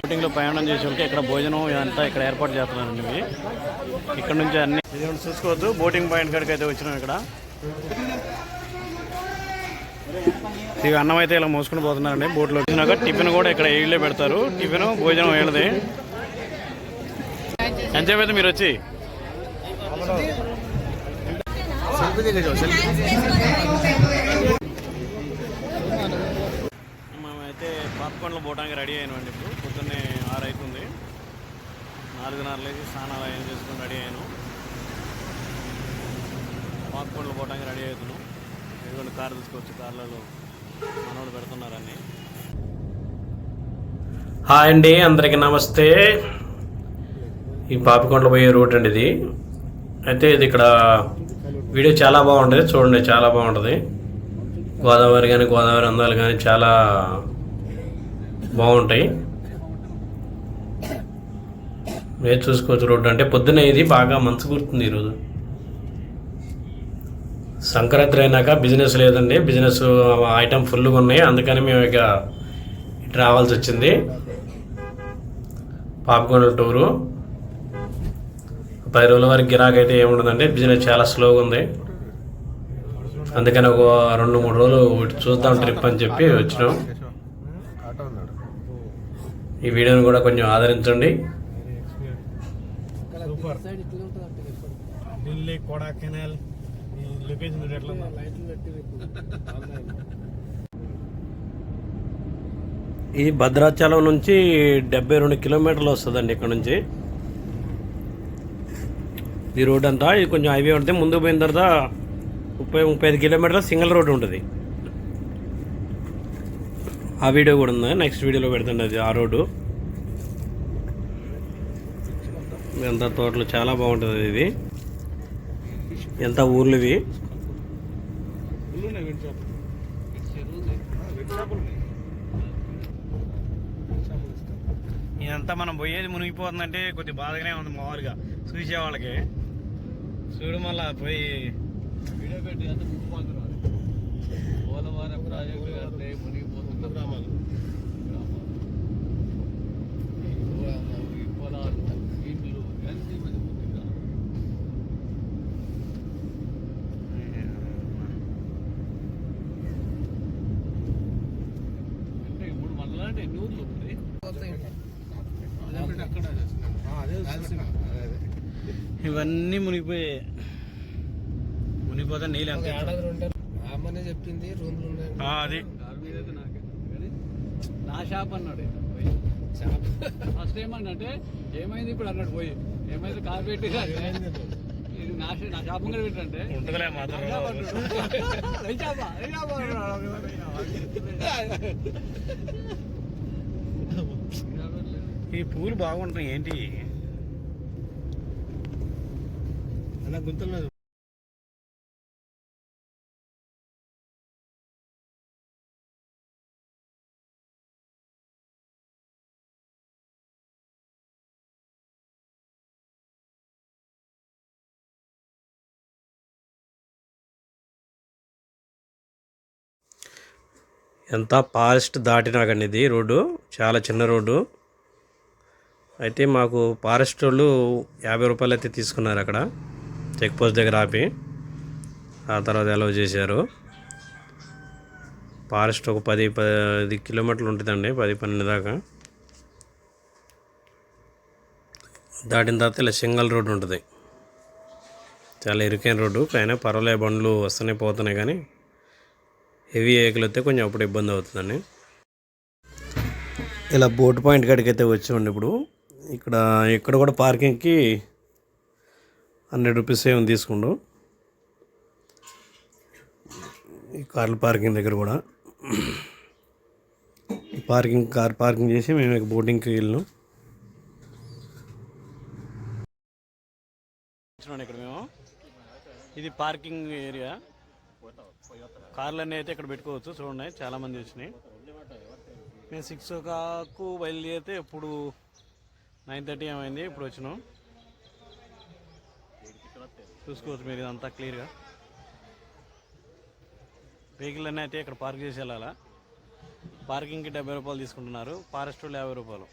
బోటింగ్లో ప్రయాణం చేసే వాళ్ళకి ఇక్కడ భోజనం ఇదంతా ఇక్కడ ఏర్పాటు చేస్తున్నారండి ఇవి. ఇక్కడ నుంచి అన్ని చూసుకోవద్దు. బోటింగ్ పాయింట్ కాడికి అయితే వచ్చినాం ఇక్కడ. ఇక అన్నం అయితే ఇలా మోసుకుని పోతున్నారండి. బోట్లో వచ్చినాక టిఫిన్ కూడా ఇక్కడ వీళ్ళే పెడతారు. టిఫిన్ భోజనం వీళ్ళది ఎంతసేపు మీరు వచ్చి? సెల్ఫీ పాప్కార్న్లో పోవడానికి రెడీ అయినామండి ఇప్పుడు. పొద్దున్నే ఆరు అవుతుంది నాలుగున్నర లేచి స్నానాలు ఏం చేసుకుని రెడీ అయ్యాను పాప్కార్న్లో పోవడానికి రెడీ అవుతున్నాం. ఎందుకంటే కారు తీసుకొచ్చి కార్లలో మనోడు పెడుతున్నారని హాయ్ అండి అందరికీ నమస్తే. ఈ పాపికొండలు పోయే రూట్ అండి ఇది. అయితే ఇది ఇక్కడ వీడియో చాలా బాగుంటుంది చూడండి చాలా బాగుంటుంది. గోదావరి కానీ గోదావరి అందాలు కానీ చాలా బాగుంటాయి. మీరు చూసుకోవచ్చు రోడ్డు అంటే పొద్దున్న ఇది బాగా మంచు గుర్తుంది ఈరోజు. సంక్రాంతి అయినాక బిజినెస్ లేదండి. బిజినెస్ ఐటమ్ ఫుల్గా ఉన్నాయి. అందుకని మేము ఇక ఇటు రావాల్సి వచ్చింది. పాపకొండ టూరు. పది రోజుల వరకు గిరాకైతే ఏముండదండి బిజినెస్ చాలా స్లోగా ఉంది. అందుకని ఒక రెండు మూడు రోజులు చూద్దాం ట్రిప్ అని చెప్పి వచ్చినాం. ఈ వీడియోని కూడా కొంచెం ఆదరించండి. ఢిల్లీ కొడాకెనాల్. ఈ లొకేషన్ ఎట్లా ఇది భద్రాచలం నుంచి డెబ్బై రెండు కిలోమీటర్లు వస్తుందండి ఇక్కడ నుంచి. ఈ రోడ్ అంతా ఇది కొంచెం హైవే ఉంటుంది ముందుకు పోయిన తర్వాత ముప్పై ముప్పై ఐదు కిలోమీటర్ల సింగిల్ రోడ్ ఉంటుంది. ఆ వీడియో కూడా ఉంది. నెక్స్ట్ వీడియోలో పెడుతుంది అది ఆ రోడ్డు. ఎంత తోటలు చాలా బాగుంటుంది ఇది. ఎంత ఊర్లు ఇవి? ఇదంతా మనం పోయేది మునిగిపోతుందంటే కొద్ది బాధగానే ఉంది మామూలుగా. చూసే వాళ్ళకి. చూడు మళ్ళా పోయి. వీడియో పెట్టి అంత పోలవరం ప్రాజెక్టు కడితే మునిగిపోతున్న గ్రామాలు. ఈ పొలాలు ఇండ్లు అన్ని మునిగిపోతున్నాయి అంటే ఇప్పుడు మనలాంటి ఎన్ని ఊర్లు ఉంది అక్కడ ఇవన్నీ మునిగిపోయాయి మునిగిపోతే నీళ్ళు ఆమెనే చెప్పింది రూమ్లు ఆ, అది దాని మీద అయితే నాకే కానీ నా షాప్ అన్నాడు. ఫస్ట్ ఏమన్నంటే ఏమైంది ఇప్పుడు? అన్నాడు పోయి. ఏమైంది? కార్ పెట్టి ఇది నా నా షాప్ కూడా పెట్టంటే ఈ పూలు బాగుంటాయి ఏంటి? ఎంత ఫారెస్ట్ దాటినాకండి ఇది రోడ్డు చాలా చిన్న రోడ్డు. అయితే మాకు ఫారెస్ట్ వాళ్ళు యాభై రూపాయలు అయితే తీసుకున్నారు అక్కడ. చెక్ పోస్ట్ దగ్గర ఆపి ఆ తర్వాత అలౌ చేశారు. ఫారెస్ట్ ఒక పది పది కిలోమీటర్లు ఉంటుందండి పది పన్నెండు దాకా. దాటిన తర్వాత ఇలా సింగల్ రోడ్డు ఉంటుంది. చాలా ఇరుకైన రోడ్డు పైన పర్వాలే బండ్లు వస్తున్నాయి పోతున్నాయి కానీ హెవీ వెహికల్ వస్తే కొంచెం అప్పుడు ఇబ్బంది అవుతుందండి. ఇలా బోట్ పాయింట్ కాడికి అయితే వచ్చామండి ఇప్పుడు. ఇక్కడ ఇక్కడ కూడా పార్కింగ్కి హండ్రెడ్ రూపీస్ ఏమి తీసుకుండు. ఈ కార్ల పార్కింగ్ దగ్గర కూడా. ఈ పార్కింగ్ కార్ పార్కింగ్ చేసి మేము ఇక బోటింగ్కి వెళ్ళాం వచ్చినాం ఇక్కడ మేము. ఇది పార్కింగ్ ఏరియా. కార్లు అన్నీ అయితే ఇక్కడ పెట్టుకోవచ్చు. చూడండి చాలా మంది వచ్చినాయి. మేము సిక్స్ ఓ క్లాక్ బయలుదేరితే ఇప్పుడు నైన్ థర్టీ ఏమైంది? ఇప్పుడు వచ్చినాం. చూసుకోవచ్చు మీరు ఇదంతా క్లియర్గా. వెహికల్ అన్నీ అయితే ఇక్కడ పార్క్ చేసి వెళ్ళాలా? పార్కింగ్కి డెబ్బై రూపాయలు తీసుకుంటున్నారు. ఫారెస్ట్ వాళ్ళు యాభై రూపాయలు.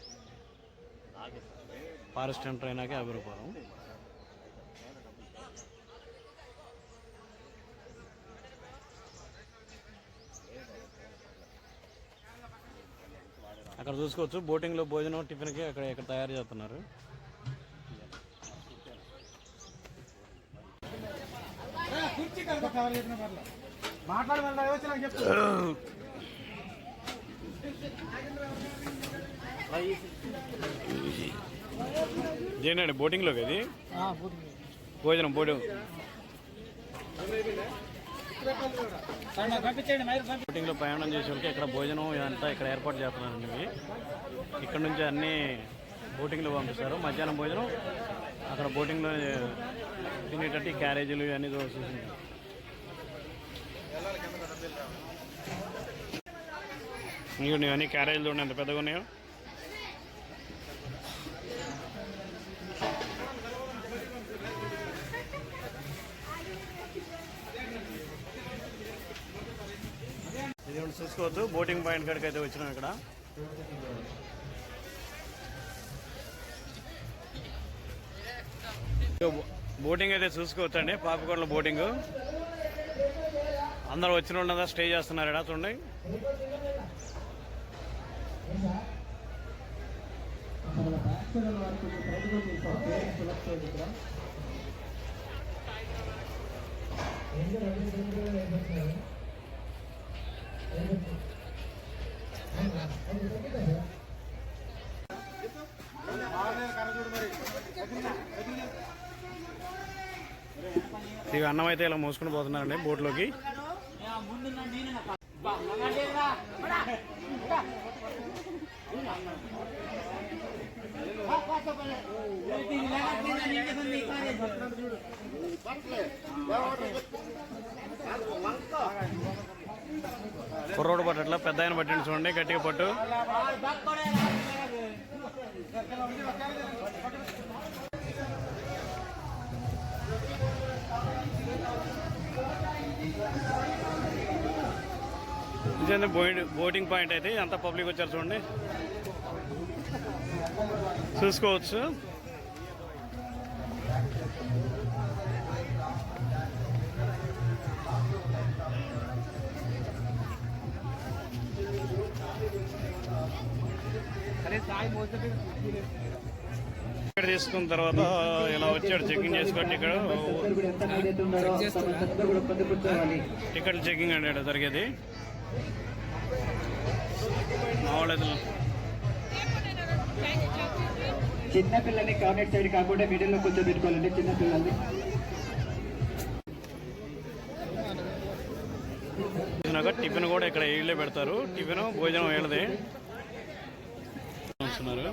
ఫారెస్ట్ ఎంటర్ అయినాక యాభై రూపాయలు. అక్కడ చూసుకోవచ్చు. బోటింగ్లో భోజనం టిఫిన్కి అక్కడ ఇక్కడ తయారు చేస్తున్నారు. ఏంటండి బోటింగ్లోకి అది భోజనం భోజనం బోటింగ్లో ప్రయాణం చేసే వాళ్ళకి ఇక్కడ భోజనం ఇదంతా ఇక్కడ ఏర్పాటు చేస్తున్నారండి ఇవి. ఇక్కడ నుంచి అన్ని బోటింగ్లో పంపిస్తారు. మధ్యాహ్నం భోజనం అక్కడ బోటింగ్లో తినేటట్టు క్యారేజీలు ఇవన్నీ చూసేసింది ఇవన్నీ ఇవన్నీ క్యారేజీలు చూడండి ఎంత పెద్దగా ఉన్నాయో. తీసుకోవద్దు. బోటింగ్ పాయింట్ కాడికి అయితే వచ్చినాం ఇక్కడ. బోటింగ్ అయితే చూసుకోవచ్చండి అండి బోటింగ్. అందరూ వచ్చిన స్టే చేస్తున్నారు ఇక్కడ చూడండి. ఇవి అన్నం అయితే ఇలా మోసుకుని పోతున్నారండి బోట్లోకి. కుర్రోడు పట్టట్ల పెద్ద ఆయన పట్టిండి చూడండి గట్టిగా పట్టు. ఇదే బోటింగ్ పాయింట్ అయితే అంత పబ్లిక్ వచ్చారు చూడండి. చూసుకోవచ్చు. ఇక్కడ తీసుకున్న తర్వాత ఇలా వచ్చాడు చెకింగ్ చేసుకోండి ఇక్కడ టికెట్ చెకింగ్ అండి ఇక్కడ జరిగేది. చిన్న పిల్లల్ని కార్నెట్ సైడ్ కాకుండా మిడిల్లో కూర్చోబెట్టుకోవాలండి చిన్న పిల్లల్ని. తిన్నాక టిఫిన్ కూడా ఇక్కడ వీళ్ళే పెడతారు. టిఫిన్ భోజనం వీళ్ళది ఉంచున్నారు.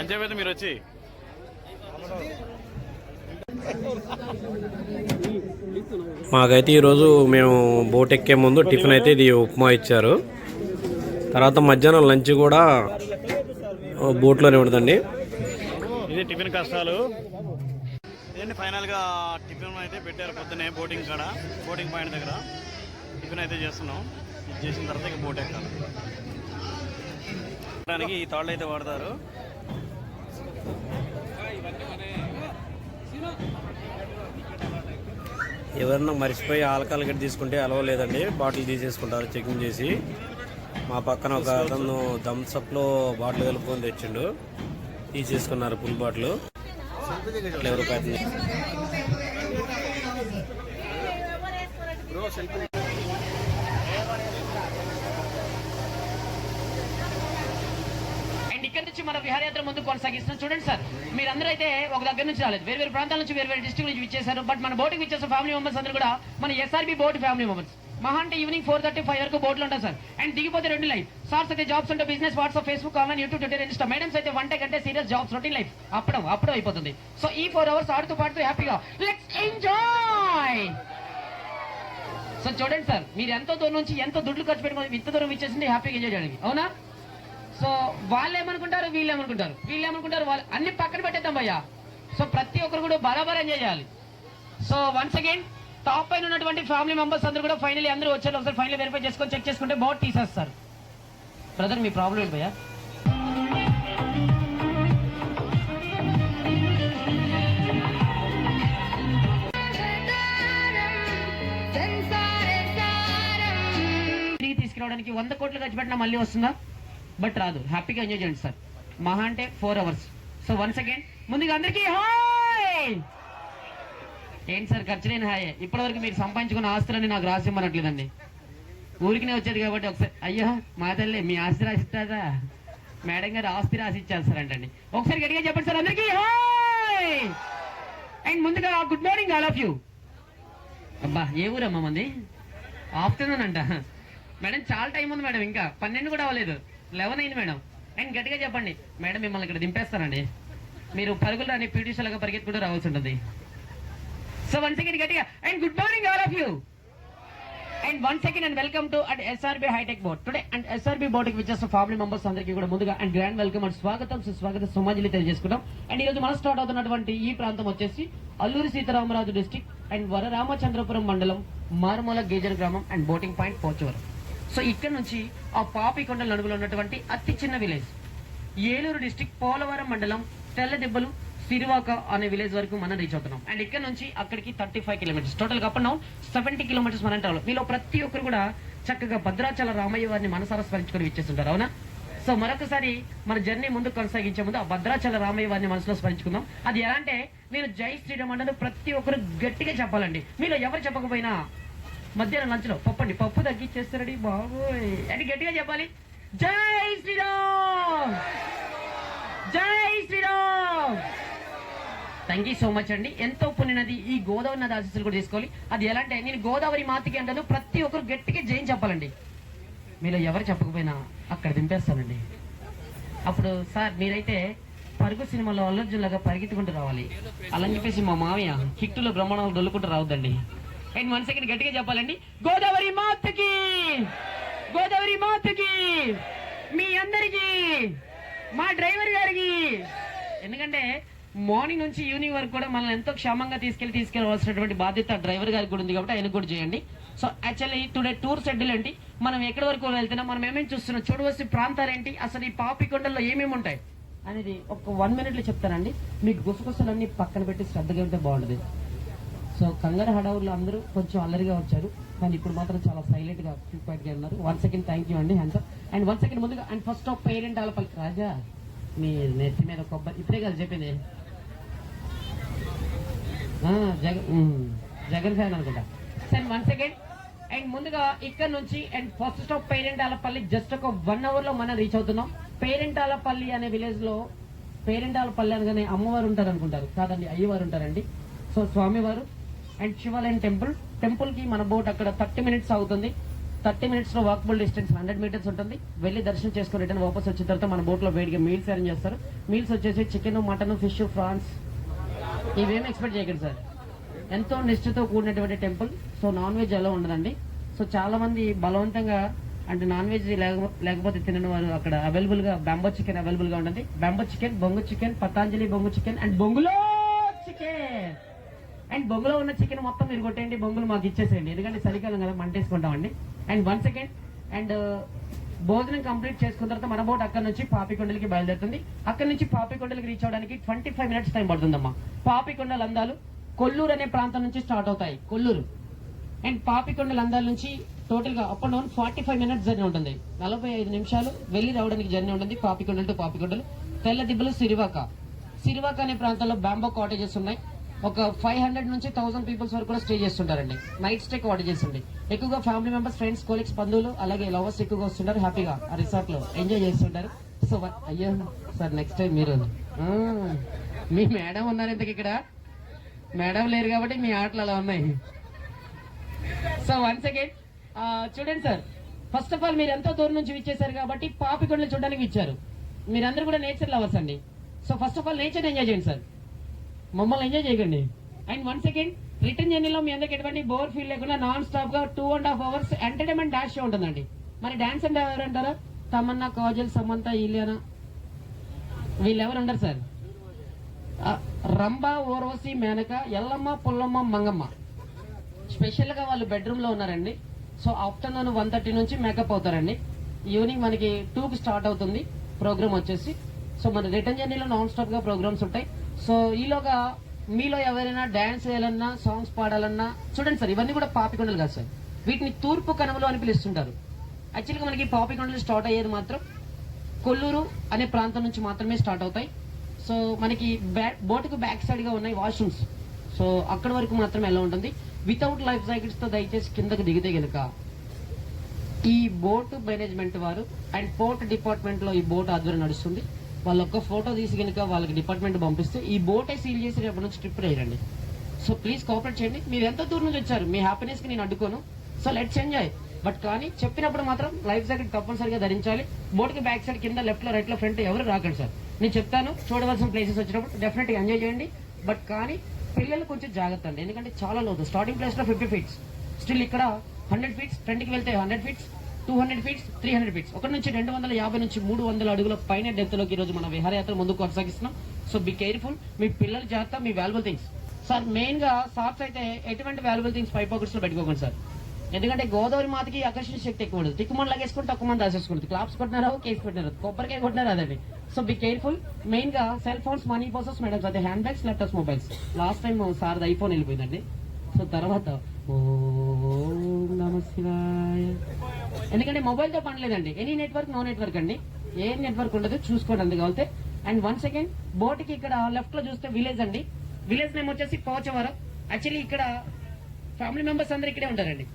ఎంతసేపు మీరు వచ్చి? మాకైతే ఈరోజు మేము బోట్ ఎక్కే ముందు టిఫిన్ అయితే ఇది ఉప్మా ఇచ్చారు. తర్వాత మధ్యాహ్నం లంచ్ కూడా బోట్లోనే ఉంటుందండి. ఇది టిఫిన్ కష్టాలు. ఇదండి ఫైనల్గా టిఫిన్ అయితే పెట్టారు పొద్దునే బోటింగ్ కాడ బోటింగ్ పాయింట్ దగ్గర. టిఫిన్ అయితే చేస్తున్నాం. ఇది చేసిన తర్వాత ఇక బోట్ ఎక్కాలి. ఎక్కడానికి ఈ తాళ్ళు అయితే వాడతారు. ఎవరన్నా మర్చిపోయి ఆల్కహాల్ గట్టి తీసుకుంటే అలవ లేదండి. బాటిల్ తీసేసుకుంటారు చెకింగ్ చేసి. మా పక్కన ఒక అతను థమ్స్అప్లో బాటిల్ కలుపుకొని తెచ్చిండు. తీసేసుకున్నారు ఫుల్ బాటిల్. ఎవరు రూపాయలు అండ్ ఇక్కడ నుంచి మన విహారయాత్ర ముందు కొనసాగిస్తున్నాం. చూడండి సార్ మీరందరూ అయితే ఒక దగ్గర నుంచి రాలేదు. వేరు వేరు ప్రాంతాల నుంచి వేరు వేరు డిస్ట్రిక్ట్ నుంచి విచ్చేశారు. బట్ మన బోటింగ్ విచ్చేసిన ఫ్యామిలీ మెంబర్స్ అందరూ కూడా మన ఎస్ఆర్బి బోట్ ఫ్యామిలీ మెంబర్స్ మహా అంటే ఈవినింగ్ ఫోర్ థర్టీ ఫైవ్ వరకు బోట్లు ఉంటాయి సార్. అండ్ దిగిపోతే రెండు లైఫ్ సార్స్ అయితే జాబ్స్ ఉంటే business WhatsApp Facebook online YouTube Twitter Insta madams అయితే వన్ డే కంటే సీరియస్ జాబ్స్ రొటీన్ లైఫ్ అప్పుడం అప్పుడు అయిపోతుంది. సో ఈ ఫోర్ అవర్స్ ఆడుతూ పాడుతూ హ్యాపీగా లెట్స్ ఎంజాయ్ సో చూడండి సార్ మీరు ఎంతో దూరం నుంచి ఎంత దుడ్లు ఖర్చు పెట్టుకుని ఇంత దూరం ఇచ్చేసింది హ్యాపీగా ఎంజాయ్ చేయడానికి. అవునా? సో వాళ్ళు ఏమనుకుంటారు వీళ్ళు ఏమనుకుంటారు వీళ్ళు ఏమనుకుంటారు వాళ్ళు అన్ని పక్కన పెట్టేద్దాం భయ్యా. సో ప్రతి ఒక్కరు కూడా బరాబర్ ఎంజాయ్ చేయాలి. సో వన్స్ అగైన్ టాప్ పైన ఉన్నటువంటి ఫ్యామిలీ మెంబర్స్ అందరూ కూడా ఫైనలీ అందరూ వచ్చారు ఒకసారి ఫైనల్ వెరిఫై చేసుకొని చెక్ చేసుకుంటే బోర్డు తీసేస్తారు బ్రదర్ మీ ప్రాబ్లం ఏంటి భయ్యా? తీసుకురావడానికి వంద కోట్లు ఖర్చు పెట్టినా మళ్ళీ వస్తుందా? బట్ రాదు. హ్యాపీగా ఎంజాయ్ చేయండి సార్. మహా అంటే four hours. So once again ముందుగా అందరికీ హాయ్! ఏంటి సార్ ఖర్చు లేని హాయ్? ఇప్పటివరకు మీరు సంపాదించుకున్న ఆస్తులని నాకు రాసిమ్మనట్లేదండి. ఊరికినే వచ్చేది కాబట్టి ఒకసారి అయ్యా మా తల్లి మీ ఆస్తి రాసిస్తారా? మేడం గారు ఆస్తి రాసి ఇచ్చారు సార్ అంటండి. ఒకసారి గట్టిగా చెప్పండి సార్ అందరికీ హాయ్! అండ్ ముందుగా good morning all of you. అబ్బా ఏ ఊరమ్మా మంది? ఆఫ్టర్నూన్ అంట. మేడం చాలా టైం ఉంది మేడం ఇంకా పన్నెండు కూడా అవ్వలేదు. లెవెన్ అయింది మేడం. అండ్ గట్టిగా చెప్పండి. మేడం మిమ్మల్ని ఇక్కడ దింపేస్తానండి. మీరు పరుగులు రాని పీటీసీలాగా పరిగెత్తుకుంటూ రావాల్సి ఉంటుంది. సో వన్ సెకండ్ గట్టిగా. And good morning all of you and one second and welcome to and SRB hi-tech board today and SRB బోర్డుకి విచ్చేసిన ఫ్యామిలీ మెంబర్స్ అందరికీ కూడా ముందుగా అండ్ గ్రాండ్ వెల్కమ్ అండ్ స్వాగతం సుస్వాగతం సుమాంజలి తెలియజేసుకుంటాం. అండ్ ఈ రోజు మనం స్టార్ట్ అవుతున్నటువంటి ఈ ప్రాంతం వచ్చేసి అల్లూరి సీతారామరాజు డిస్టిక్ అండ్ వరరామచంద్రపురం మండలం మారుమూల గేజర్ గ్రామం and boating point Pochavaram. So ఇక్కడ నుంచి ఆ పాపికొండల నడుగులో ఉన్నటువంటి అతి చిన్న విలేజ్. ఏలూరు డిస్టిక్ పోలవరం మండలం తెల్లదెబ్బలు సిరివాక అనే విలేజ్ వరకు మనం రీచ్ అవుతున్నాం. అండ్ ఇక్కడ నుంచి అక్కడికి థర్టీ ఫైవ్ కిలోమీటర్స్ టోటల్గా up and down seventy kilometres మనం ట్రావెల్ మీలో ప్రతి ఒక్కరు కూడా చక్కగా భద్రాచల రామయ్య వారిని మనసారా స్మరించుకొని విచ్చేస్తుంటారు అవునా? సో మరొకసారి మన జర్నీ ముందు కొనసాగించే ముందు ఆ భద్రాచల రామయ్య వారిని మనసులో స్మరించుకుందాం. అది ఎలా అంటే నేను జై శ్రీరామ్ అన్నది ప్రతి ఒక్కరు గట్టిగా చెప్పాలండి. మీలో ఎవరు చెప్పకపోయినా మధ్యాహ్నం లంచ్లో పప్పు పప్పండి పప్పు తగ్గించేస్తారడి బాబోయ్. అని గట్టిగా చెప్పాలి. జై శ్రీరామ్! జై Shriram! Thank you so much అండి. ఎంతో పుణ్యనది ఈ గోదావరి నది ఆశీస్సులు కూడా తీసుకోవాలి. అది ఎలా అంటే నేను గోదావరి మాతకి అంటాను ప్రతి ఒక్కరు గట్టిగా జైన్ చెప్పాలండి. మీలో ఎవరు చెప్పకపోయినా అక్కడ దింపేస్తానండి. అప్పుడు సార్ మీరైతే పరుగు సినిమాలో అల్లర్జున్ లాగా పరిగెత్తుకుంటూ రావాలి. అలా చెప్పేసి మా మామయ్య కిట్టులో బ్రహ్మాండాలు దొల్లుకుంటూ రావద్దండి. అండ్ వన్ సెకండ్ గట్టిగా చెప్పాలండి. గోదావరి మాతకి! గోదావరి మాతకి! మీ అందరికీ! మా డ్రైవర్ గారికి! ఎందుకంటే మార్నింగ్ నుంచి ఈవినింగ్ వరకు కూడా మనల్ని ఎంతో క్షేమంగా తీసుకెళ్ళి తీసుకెళ్ళవలసినటువంటి బాధ్యత డ్రైవర్ గారికి కూడా ఉంది కాబట్టి ఆయన కూడా చేయండి. So actually today tour schedule ఏంటి? మనం ఎక్కడి వరకు వెళ్తున్నాం? మనం ఏమేమి చూస్తున్నాం? చూడవలసిన ప్రాంతాలు ఏంటి? అసలు ఈ పాపి కొండల్లో ఏమేమి ఉంటాయి? అనేది ఒక వన్ మినిట్లో చెప్తానండి. మీకు గుసగుసలన్నీ పక్కన పెట్టి శ్రద్ధగా ఉంటే బాగుంటుంది. సో కంగారు హడావుల్లో అందరూ కొంచెం అల్లరిగా వచ్చారు. కానీ ఇప్పుడు మాత్రం చాలా సైలెంట్గా క్విక్గా ఉన్నారు. వన్ సెకండ్ థ్యాంక్ యూ అండి హ్యాండ్స్ అండ్ వన్ సెకండ్ ముందుగా and first of Perantalapalli Raja మీ నెత్తి మీద కొబ్బరి ఇప్పుడే కదా చెప్పింది. జగన్ జగన్ ఫ్యాన్ అనుకుంటా. సార్ వన్ సెకండ్ అండ్ ముందుగా ఇక్కడ నుంచి and first stop Perantalapalli just ఒక వన్ అవర్లో మనం రీచ్ అవుతున్నాం. పేరెంట్ ఆలపల్లి అనే విలేజ్లో పేరెంట్ ఆలపల్లి అనగానే అమ్మవారు ఉంటారు అనుకుంటారు కాదండి అయ్యవారు ఉంటారండి. సో స్వామివారు అండ్ శివాలయం టెంపుల్. టెంపుల్కి మన బోట్ అక్కడ థర్టీ మినిట్స్ అవుతుంది. థర్టీ మినిట్స్లో వాకబుల్ డిస్టెన్స్ హండ్రెడ్ మీటర్స్ ఉంటుంది. వెళ్ళి దర్శనం చేసుకుని రిటర్న్ వాపస్ వచ్చిన తర్వాత మన బోట్లో వేడిగా మీల్స్ అరేంజ్ చేస్తారు. మీల్స్ వచ్చేసి చికెన్ మటన్ ఫిష్ ఫ్రాన్స్ ఇవేం ఎక్స్పెక్ట్ చేయకండి సార్. ఎంతో నిష్ఠతో కూడినటువంటి టెంపుల్. సో నాన్ వెజ్ ఎలా ఉండదండి. సో చాలా మంది బలవంతంగా అంటే నాన్ వెజ్ లేకపోతే తినని వారు అక్కడ అవైలబుల్గా బెంబో చికెన్ అవైలబుల్గా ఉంటుంది. బెంబో చికెన్ బొంగు చికెన్ పతాంజలి బొంగు చికెన్ అండ్ బొంగులో చికెన్ అండ్ బొంగులో ఉన్న చికెన్ మొత్తం మీరు కొట్టేయండి బొంగులు మాకు ఇచ్చేసేయండి. ఎందుకంటే చలికాలం కదా మంటేసుకుంటామండి. అండ్ వన్ సెకండ్ అండ్ భోజనం కంప్లీట్ చేసుకున్న తర్వాత మన బోట్ అక్కడ నుంచి పాపికొండలకి బయలుదేరుతుంది. అక్కడ నుంచి పాపికొండలకి రీచ్ అవడానికి ట్వంటీ ఫైవ్ మినిట్స్ టైం పడుతుందమ్మా పాపికొండల అందాలు కొల్లూరు అనే ప్రాంతం నుంచి స్టార్ట్ అవుతాయి కొల్లూరు. అండ్ పాపికొండల అందాల నుంచి టోటల్గా up and down forty five minutes journey ఉంటుంది. నలభై ఐదు నిమిషాలు వెళ్ళి రావడానికి జర్నీ ఉంటుంది పాపికొండలు టు పాపికొండలు తెల్ల దిబ్బలు సిరివాక. సిరివాక అనే ప్రాంతంలో బ్యాంబో కాటేజెస్ ఉన్నాయి. ఒక ఫైవ్ హండ్రెడ్ నుంచి థౌసండ్ పీపుల్స్ వరకు కూడా స్టే చేస్తుంటారండి. నైట్ స్టే కాటేజెస్ ఉంది ఎక్కువగా ఫ్యామిలీ మెంబర్స్ ఫ్రెండ్స్ కోలీగ్స్ బంధువులు అలాగే లవర్స్ ఎక్కువగా వస్తుంటారు హ్యాపీగా ఆ రిసార్ట్లో ఎంజాయ్ చేస్తుంటారు. సో అయ్యో సార్ నెక్స్ట్ టైం మీరు మీ మేడం ఉన్నారు ఇంతకు ఇక్కడ. మేడం లేరు కాబట్టి మీ ఆటలు అలా ఉన్నాయి. సో వన్స్ అగైన్ చూడండి సార్. ఫస్ట్ ఆఫ్ ఆల్ మీరు ఎంతో దూరం నుంచి ఇచ్చేసారు కాబట్టి పాపికొండలు చూడడానికి ఇచ్చారు. మీరందరూ కూడా నేచర్ లవర్స్ అండి. So first of all nature enjoy చేయండి సార్. మమ్మల్ని ఎంజాయ్ చేయకండి. అండ్ వన్ సెకండ్ రిటర్న్ జర్నీలో మీ అందరికి ఎటువంటి బోర్ ఫీల్ లేకుండా నాన్ స్టాప్గా two and half hours entertainment dash show ఉంటుందండి. మరి డాన్స్ అంటే ఎవరు అంటారా? తమన్నా కాజల్ సమంత ఇలియానా? వీళ్ళెవరు అంటారు ఉండరు సార్ రంభ ఓర్వసి మేనక ఎల్లమ్మ పుల్లమ్మ మంగమ్మ. స్పెషల్గా వాళ్ళు బెడ్రూమ్లో ఉన్నారండి. సో ఆఫ్టర్నూన్ వన్ థర్టీ నుంచి మేకప్ అవుతారండి. ఈవినింగ్ మనకి టూకి స్టార్ట్ అవుతుంది. ప్రోగ్రామ్ వచ్చేసి. సో మన రిటర్న్ జర్నీలో నాన్ స్టాప్గా ప్రోగ్రామ్స్ ఉంటాయి. సో ఈలోగా మీలో ఎవరైనా డాన్స్ వేయాలన్నా సాంగ్స్ పాడాలన్నా చూడండి సార్ ఇవన్నీ కూడా పాపికొండలు కాదు సార్. వీటిని తూర్పు కనుమలు అని పిలుస్తుంటారు. యాక్చువల్గా మనకి పాపికొండలు స్టార్ట్ అయ్యేది మాత్రం కొల్లూరు అనే ప్రాంతం నుంచి మాత్రమే స్టార్ట్ అవుతాయి. సో మనకి బ్యాక్ బోటుకు బ్యాక్ సైడ్గా ఉన్నాయి వాష్రూమ్స్ సో అక్కడ వరకు మాత్రమే ఎలా ఉంటుంది? వితౌట్ లైఫ్ జాకెట్స్తో దయచేసి కిందకు దిగితే గనుక ఈ బోట్ మేనేజ్మెంట్ వారు అండ్ పోర్ట్ డిపార్ట్మెంట్లో ఈ బోట్ ఆధ్వర్యం నడుస్తుంది. వాళ్ళ ఒక్క ఫోటో తీసి కనుక వాళ్ళకి డిపార్ట్మెంట్ పంపిస్తే ఈ బోటే సీల్ చేసి రేపటి నుంచి ట్రిప్ వేయరండి సో ప్లీజ్ కోఆపరేట్ చేయండి. మీరు ఎంత దూరం నుంచి వచ్చారు? మీ హ్యాపీనెస్కి నేను అడ్డుకోను. So let's enjoy. బట్ కానీ చెప్పినప్పుడు మాత్రం లైఫ్ జాకెట్ తప్పనిసరిగా ధరించాలి. బోట్కి బ్యాక్ సైడ్ కింద లెఫ్ట్లో రైట్లో ఫ్రంట్ ఎవరు రాకండి సార్. నేను చెప్తాను చూడవలసిన ప్లేసెస్ వచ్చినప్పుడు డెఫినెట్గా ఎంజాయ్ చేయండి. బట్ కానీ పిల్లలు కొంచెం జాగ్రత్త అండి. ఎందుకంటే చాలా లోతు. స్టార్టింగ్ ప్లేస్లో ఫిఫ్టీ ఫీట్స్ స్టిల్ ఇక్కడ హండ్రెడ్ ఫీట్స్ ఫ్రంట్కి వెళ్తే hundred feets two hundred feets three hundred feets ఒకటి నుంచి రెండు వందల యాభై నుంచి మూడు వందల అడుగుల పైన డెత్లోకి ఈ రోజు మన విహారయాత్ర ముందుకు కొనసాగిస్తున్నాం. సో బి కేర్ఫుల్ మీ పిల్లల జాగ్రత్త మీ వాల్యుబుల్ థింగ్స్ సార్ మెయిన్గా అయితే ఎటువంటి వాల్యుబుల్ థింగ్స్ పై పాకెట్స్లో పెట్టుకోకండి సార్ ఎందుకంటే గోదావరి మాతకి ఆకర్షణ శక్తి ఎక్కువ ఉండదు. తిక్కుమని లాగేసుకుంటే తక్కువ మంది రాసేసుకుంటుంది క్లాప్స్ కొట్టినారా? కేసు పెట్టినారు కొబ్బరికాయ కొట్టినారు అదండి? సో బి కేర్ఫుల్ మెయిన్గా cell phones money purses madams అదే hand bags laptops mobiles last time sir iPhone వెళ్ళిపోయిందండి. So తర్వాత ఓ నమ శివాయ. ఎందుకంటే మొబైల్తో పనిలేదండి పని లేదండి. ఎనీ నెట్వర్క్ నో నెట్వర్క్ అండి. ఏ నెట్వర్క్ ఉండదు చూసుకోండి అందుకు కావాలి అండ్ వన్ సెకండ్ బోట్కి ఇక్కడ లెఫ్ట్లో చూస్తే విలేజ్ అండి. విలేజ్ నేమ్ వచ్చేసి పోచవరం. యాక్చువల్లీ ఇక్కడ ఫ్యామిలీ మెంబర్స్ అందరు ఇక్కడే ఉంటారండి.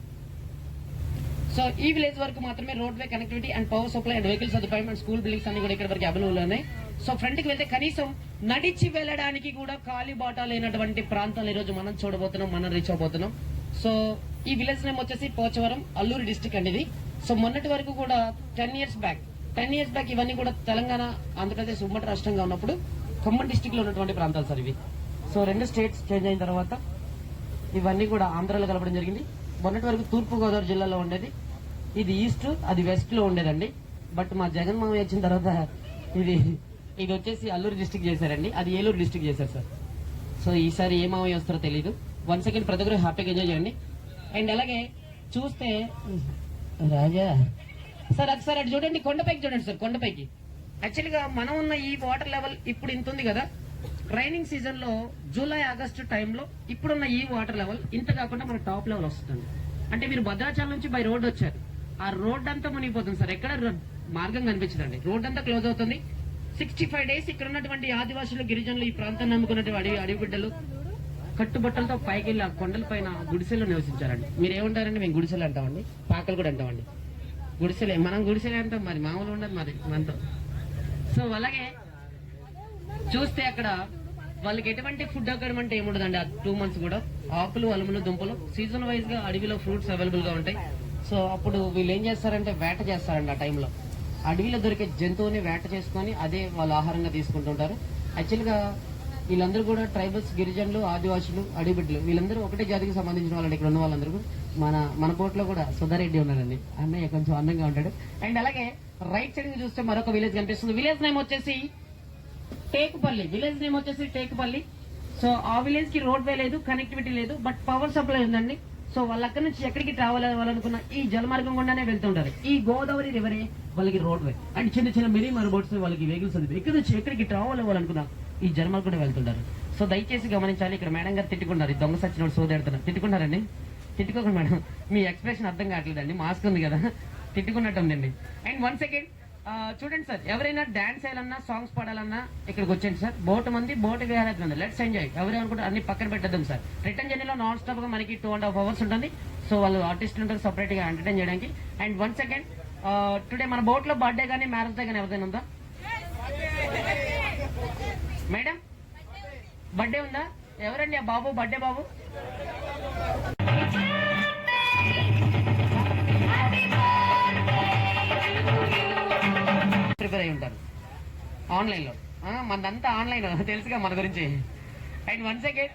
సో ఈ విలేజ్ వరకు మాత్రమే road way connectivity and power supply and vehicle సదుపాయం అండ్ స్కూల్ బిల్డింగ్స్ అన్ని కూడా ఇక్కడ వరకు అవైలబుల్ ఉన్నాయి. సో ఫ్రంట్కి వెళ్తే కనీసం నడిచి వెళ్ళడానికి కూడా ఖాళీ బాటా లేనటువంటి ప్రాంతాలు ఈరోజు మనం చూడబోతున్నాం మనం రీచ్ అవబోతున్నాం. సో ఈ విలేజ్ నేమ్ వచ్చేసి పోచవరం అల్లూరు డిస్టిక్ అండి ఇది. సో మొన్నటి వరకు కూడా ten years back ten years back ఇవన్నీ కూడా తెలంగాణ ఆంధ్రప్రదేశ్ ఉమ్మడి రాష్ట్రంగా ఉన్నప్పుడు ఖమ్మం డిస్టిక్లో ఉన్నటువంటి ప్రాంతాలు సార్ ఇవి. సో రెండు స్టేట్స్ చేంజ్ అయిన తర్వాత ఇవన్నీ కూడా ఆంధ్రాలో కలపడం జరిగింది. మొన్నటి వరకు తూర్పుగోదావరి జిల్లాలో ఉండేది. ఇది ఈస్ట్ అది వెస్ట్లో ఉండేదండి. బట్ మా జగన్ మామయ్య వచ్చిన తర్వాత ఇది ఇది వచ్చేసి అల్లూరు డిస్టిక్ చేశారండి. అది ఏలూరు డిస్టిక్ చేశారు సార్. సో ఈసారి ఏ మామయ్య వస్తారో తెలియదు వన్ సెకండ్ ప్రతి ఒక్కరు హ్యాపీగా ఎంజాయ్ చేయండి. అండ్ అలాగే చూస్తే రాజా? సార్ అది సార్ అటు చూడండి కొండపైకి చూడండి సార్ కొండపైకి. యాక్చువల్గా మనం ఉన్న ఈ వాటర్ లెవెల్ ఇప్పుడు ఇంత ఉంది కదా. రైనింగ్ సీజన్లో జూలై ఆగస్టు టైంలో ఇప్పుడున్న ఈ వాటర్ లెవెల్ ఇంత కాకుండా మన టాప్ లెవెల్ వస్తుంది. అంటే మీరు భద్రాచలం నుంచి బై రోడ్ వచ్చారు. ఆ రోడ్ అంతా మునిగిపోతుంది సార్. ఎక్కడ మార్గం కనిపించదండి. రోడ్ అంతా క్లోజ్ అవుతుంది. సిక్స్టీ ఫైవ్ డేస్ ఇక్కడ ఉన్నటువంటి ఆదివాసులు గిరిజనులు ఈ ప్రాంతాన్ని నమ్ముకున్నటువంటి అడవి అడవి బిడ్డలు కట్టుబట్టలతో పైకి వెళ్ళి ఆ కొండల పైన గుడిసెల్లో నివసించారండి. మీరు ఏమంటారండి మేము గుడిసెలు అంటామండి. పాకలు కూడా అంటామండి. గుడిసెలే మనం గుడిసెలే అంటాం. మరి మామూలు ఉండదు మరి మనతో. సో అలాగే చూస్తే అక్కడ వాళ్ళకి ఎటువంటి ఫుడ్ అక్కడం అంటే ఏముండదండి. ఆ టూ మంత్స్ కూడా ఆకులు అలుములు దుంపలు సీజన్ వైజ్గా అడవిలో ఫ్రూట్స్ అవైలబుల్గా ఉంటాయి. సో అప్పుడు వీళ్ళు ఏం చేస్తారంటే వేట చేస్తారండి ఆ టైంలో అడవిలో దొరికే జంతువుని వేట చేసుకొని అదే వాళ్ళు ఆహారంగా తీసుకుంటుంటారు. యాక్చువల్గా వీళ్ళందరూ కూడా ట్రైబల్స్ గిరిజనులు ఆదివాసులు అడవిబిడ్డలు వీళ్ళందరూ ఒకటే జాతికి సంబంధించిన వాళ్ళండి ఇక్కడ ఉన్న వాళ్ళందరూ. మన మన బోట్లో కూడా సుధారెడ్డి ఉన్నాడండి. అన్నయ్య కొంచెం అందంగా ఉంటాడు. అండ్ అలాగే రైట్ సైడ్ చూస్తే మరొక విలేజ్ కనిపిస్తుంది. విలేజ్ నేమ్ వచ్చేసి టేకుపల్లి. విలేజ్ నేమ్ వచ్చేసి టేకుపల్లి. సో ఆ విలేజ్కి రోడ్ వే లేదు కనెక్టివిటీ లేదు బట్ పవర్ సప్లై ఉందండి. సో వాళ్ళ అక్కడి నుంచి ఎక్కడికి ట్రావెల్ అవ్వాలనుకున్న ఈ జలమార్గం గుండానే వెళ్తుంటారు ఈ గోదావరి రివరే వాళ్ళకి రోడ్ వే అండ్ చిన్న చిన్న మినీ మరబోట్స్ వాళ్ళకి వెహికల్స్ ఉంది ఎక్కడి నుంచి ఎక్కడికి ట్రావెల్ అవ్వాలనుకున్నా ఈ జన్మలు కూడా వెళ్తుంటారు. సో దయచేసి గమనించాలి ఇక్కడ మేడం గారు తిట్టుకున్నారు దొంగ సచ్చినోడు సోదేడుతున్నారు తిట్టుకున్నారండి తిట్టుకోకండి మేడం. మీ ఎక్స్ప్రెషన్ అర్థం కావట్లేదండి. మాస్క్ ఉంది కదా. తిట్టుకున్నట్టు ఉందండి. అండ్ వన్ సెకండ్ చూడండి సార్ ఎవరైనా డాన్స్ చేయాలన్నా సాంగ్స్ పాడాలన్నా ఇక్కడికి వచ్చేయండి సార్. బోట్ మంది బోట్ వేయాలి ఉంది. Let's enjoy. ఎవరు అనుకుంటారు అన్ని పక్కన పెట్టద్దాం సార్. రిటర్న్ జర్నీలో నాన్ స్టాప్గా మనకి టూ అండ్ హాఫ్ అవర్స్ ఉంటుంది. సో వాళ్ళు ఆర్టిస్టులు ఉంటారు సపరేట్గా ఎంటర్టైన్ చేయడానికి. అండ్ వన్ సెకండ్ టుడే మన బోట్లో బర్త్డే కానీ మ్యారేజ్ డే కానీ ఎవరిదైనా ఉందా? మేడం బర్త్డే ఉందా? ఎవరండి ఆ బాబు బర్త్డే బాబు? ప్రిపేర్ అయి ఉంటారు. ఆన్లైన్లో మనదంతా ఆన్లైన్ తెలుసుగా మన గురించి. And one second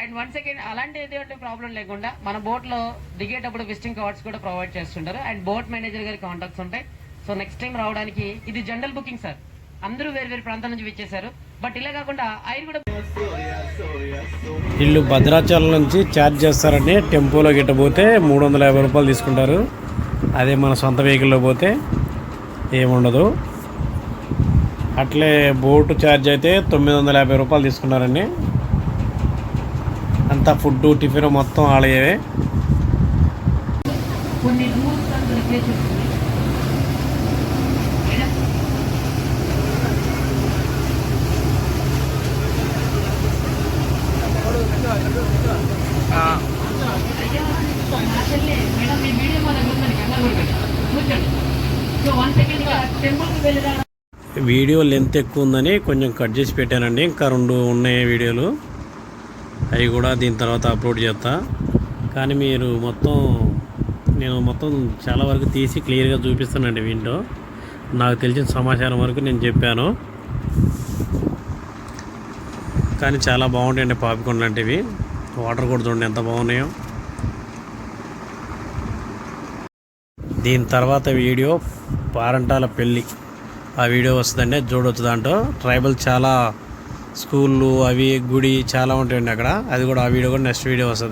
and one second అలాంటి ఎటువంటి ప్రాబ్లం లేకుండా మన బోట్లో దిగేటప్పుడు విజిటింగ్ కార్డ్స్ కూడా ప్రొవైడ్ చేస్తుంటారు. అండ్ బోట్ మేనేజర్ గారి కాంటాక్ట్స్ ఉంటాయి. సో నెక్స్ట్ టైం రావడానికి ఇది జనరల్ బుకింగ్ సార్. అందరూ వేరు వేరు ప్రాంతాల నుంచి విచ్చేశారు. బట్ ఇలా కాకుండా ఐర్ కూడా వీళ్ళు భద్రాచలం నుంచి ఛార్జ్ చేస్తారని టెంపోలో గిట్ట పోతే మూడు వందల యాభై రూపాయలు తీసుకుంటారు. అదే మన సొంత వెహికల్లో పోతే ఏముండదు. అట్లే బోటు ఛార్జ్ అయితే తొమ్మిది వందల యాభై రూపాయలు తీసుకున్నారండి. అంతా ఫుడ్ టిఫిన్ మొత్తం ఆలయవే కొన్ని రూల్స్ అండ్ రెగ్యులేషన్స్ ఉన్నాయి. లేదా? యాక్చువల్లీ మేడం మీ వీడియో మా దగ్గర ఉందండి కంగారు పడకండి. కూర్చోండి సో వన్ సెకండ్ టెంపుల్కి వెళ్ళిరా వీడియో లెంత్ ఎక్కువ ఉందని కొంచెం కట్ చేసి పెట్టానండి. ఇంకా రెండు ఉన్నాయి వీడియోలు. అవి కూడా దీని తర్వాత అప్లోడ్ చేస్తా. కానీ మీరు మొత్తం నేను మొత్తం చాలా వరకు తీసి క్లియర్గా చూపిస్తానండి వీంటో నాకు తెలిసిన సమాచారం వరకు నేను చెప్పాను. కానీ చాలా బాగుంటాయండి పాపికొండ లాంటివి. వాటర్ కూడా చూడండి ఎంత బాగున్నాయో. దీని తర్వాత వీడియో పారంటాల పెళ్ళి. ఆ వీడియో వస్తుందండి చూడవచ్చు దాంట్లో. ట్రైబల్ చాలా స్కూళ్ళు అవి గుడి చాలా ఉంటాయండి అక్కడ. అది కూడా ఆ వీడియో కూడా నెక్స్ట్ వీడియో వస్తుంది.